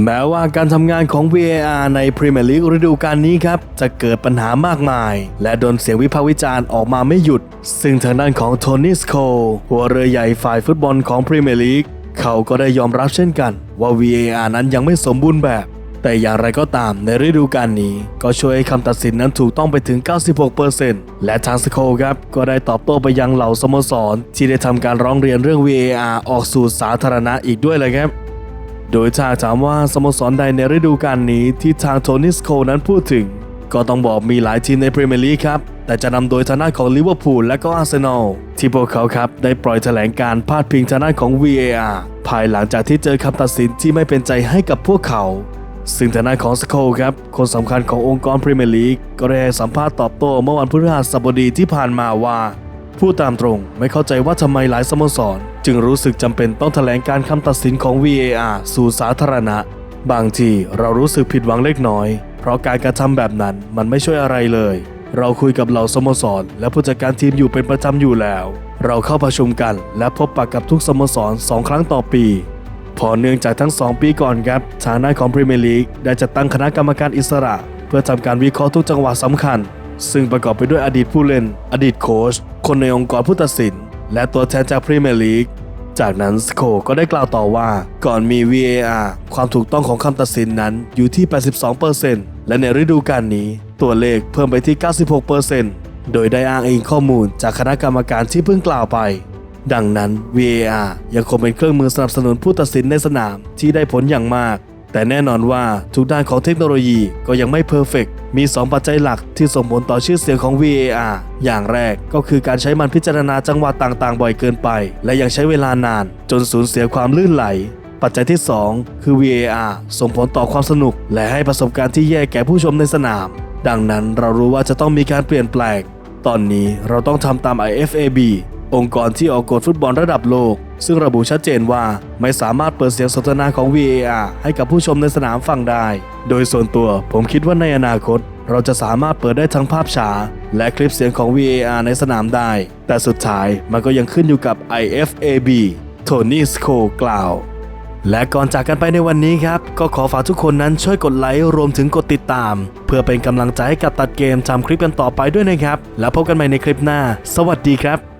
แม้ว่าการทำงานของ VAR ในพรีเมียร์ลีกฤดูกาลนี้ครับ จะเกิดปัญหามากมาย และโดนเสียงวิพากษ์วิจารณ์ออกมาไม่หยุด ซึ่งทางด้านของโทนี่สโคหัวเรือใหญ่ฝ่ายฟุตบอลของพรีเมียร์ลีกเขาก็ได้ยอมรับเช่นกัน ว่า VAR นั้นยังไม่สมบูรณ์แบบ แต่อย่างไรก็ตามในฤดูกาลนี้ ก็ช่วยให้คำตัดสินนั้นถูกต้องไปถึง 96%และทางสโคครับก็ได้ตอบโต้ไปยังเหล่าสโมสร ที่ได้ทำการร้องเรียนเรื่อง VAR ออกสู่สาธารณะอีกด้วยเลยครับ โดยถ้าถามว่าสโมสรใดในฤดูกาลนี้ที่ทางโทนิสโคนั้นพูดถึง ก็ต้องบอกมีหลายทีมในพรีเมียร์ลีกครับ แต่จะนำโดยทางด้านของลิเวอร์พูลและก็อาร์เซนอลที่พวกเขาครับได้ปล่อยแถลงการพาดพิงทางด้านของ VAR ภายหลังจากที่เจอคำตัดสินที่ไม่เป็นใจให้กับพวกเขาซึ่งทางด้านของสโคครับคนสำคัญขององค์กรพรีเมียร์ลีกก็ได้ให้สัมภาษณ์ตอบโต้เมื่อวันพฤหัสบดีที่ผ่านมาว่า พูดตามตรงไม่เข้าใจว่าทำไมหลายสโมสร จึงรู้สึกจำเป็นต้องแถลงการคำตัดสินของ VAR สู่สาธารณะ บางทีเรารู้สึกผิดหวังเล็กน้อย เพราะการกระทำแบบนั้นมันไม่ช่วยอะไรเลย เราคุยกับเหล่าสโมสร และผู้จัดการทีมอยู่เป็นประจำอยู่แล้ว เราเข้าประชุมกัน และพบปะกับทุกสโมสรสองครั้งต่อปีพอเนื่องจากทั้ง 2 ปีก่อนครับทางด้านของพรีเมียร์ลีกได้จัดตั้งคณะกรรมการอิสระ เพื่อทำการวิเคราะห์ทุกจังหวะสำคัญ ซึ่งประกอบไปด้วยอดีตผู้เล่น อดีตโค้ช คนในองค์กรผู้ตัดสิน และตัวแทนจากพรีเมียร์ลีก จากนั้นสโคก็ได้กล่าวต่อว่าก่อนมี VAR ความถูกต้องของคำตัดสินนั้นอยู่ที่ 82%และในฤดูกาลนี้ ตัวเลขเพิ่มไปที่ 96%โดยได้อ้างอิงข้อมูลจากคณะกรรมการที่เพิ่งกล่าวไป ดังนั้น VAR ยังคงเป็นเครื่องมือสนับสนุนผู้ตัดสินในสนามที่ได้ผลอย่างมาก แต่แน่นอนว่าทุกด้านของเทคโนโลยีก็ยังไม่เพอร์เฟกมี 2 ปัจจัยหลักที่ส่งผลต่อชื่อเสียงของ VAR อย่างแรกก็คือการใช้มันพิจารณาจังหวะต่างๆ บ่อยเกินไป และยังใช้เวลานาน จนสูญเสียความลื่นไหล ปัจจัยที่ 2 คือ VAR ส่งผลต่อความสนุก และให้ประสบการณ์ที่แย่แก่ผู้ชมในสนาม ดังนั้นเรารู้ว่าจะต้องมีการเปลี่ยนแปลง ตอนนี้เราต้องทำตาม IFAB องค์กรที่ออกกฎฟุตบอลระดับโลก ซึ่งระบุชัดเจนว่าไม่สามารถเปิดเสียงสนทนาของ VAR ให้กับผู้ชมในสนามฟังได้ โดยส่วนตัวผมคิดว่าในอนาคต เราจะสามารถเปิดได้ทั้งภาพช้าและคลิปเสียงของ VAR ในสนามได้ แต่สุดท้ายมันก็ยังขึ้นอยู่กับ IFAB โทนี่สโคกล่าวและก่อนจากกันไปในวันนี้ครับ ก็ขอฝากทุกคนนั้นช่วยกดไลค์รวมถึงกดติดตาม เพื่อเป็นกำลังใจให้กับตัดเกมทำคลิปกันต่อไปด้วยนะครับ แล้วพบกันใหม่ในคลิปหน้า สวัสดีครับ